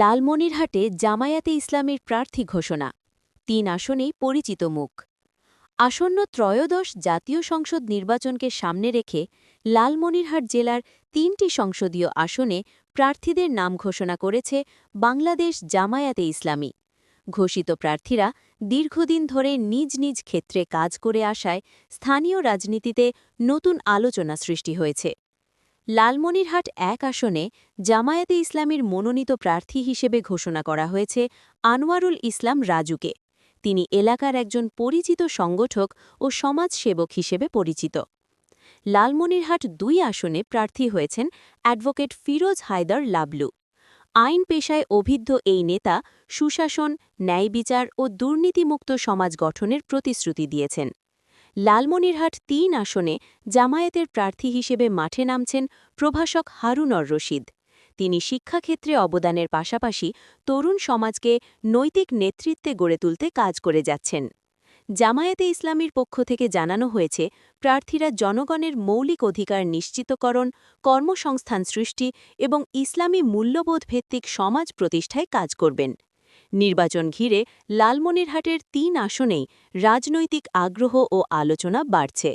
লালমনিরহাটে জামায়াতে ইসলামের প্রার্থী ঘোষণা। তিন আসনেই পরিচিত মুখ। আসন্ন ত্রয়োদশ জাতীয় সংসদ নির্বাচনকে সামনে রেখে লালমনিরহাট জেলার তিনটি সংসদীয় আসনে প্রার্থীদের নাম ঘোষণা করেছে বাংলাদেশ জামায়াতে ইসলামী। ঘোষিত প্রার্থীরা দীর্ঘদিন ধরে নিজ নিজ ক্ষেত্রে কাজ করে আসায় স্থানীয় রাজনীতিতে নতুন আলোচনা সৃষ্টি হয়েছে। লালমনিরহাট এক আসনে জামায়াতে ইসলামের মনোনীত প্রার্থী হিসেবে ঘোষণা করা হয়েছে আনোয়ারুল ইসলাম রাজুকে। তিনি এলাকার একজন পরিচিত সংগঠক ও সমাজসেবক হিসেবে পরিচিত। লালমনিরহাট দুই আসনে প্রার্থী হয়েছেন অ্যাডভোকেট ফিরোজ হায়দার লাবলু। আইন পেশায় অভিদ্ধ এই নেতা সুশাসন, ন্যায় বিচার ও দুর্নীতিমুক্ত সমাজ গঠনের প্রতিশ্রুতি দিয়েছেন। লালমনিরহাট তিন আসনে জামায়াতের প্রার্থী হিসেবে মাঠে নামছেন প্রভাষক হারুনর রশিদ। তিনি শিক্ষাক্ষেত্রে অবদানের পাশাপাশি তরুণ সমাজকে নৈতিক নেতৃত্বে গড়ে তুলতে কাজ করে যাচ্ছেন। জামায়াতে ইসলামীর পক্ষ থেকে জানানো হয়েছে, প্রার্থীরা জনগণের মৌলিক অধিকার নিশ্চিতকরণ, কর্মসংস্থান সৃষ্টি এবং ইসলামী মূল্যবোধ ভিত্তিক সমাজ প্রতিষ্ঠায় কাজ করবেন। নির্বাচন ঘিরে লালমনিরহাটের তিন আসনেই রাজনৈতিক আগ্রহ ও আলোচনা বাড়ছে।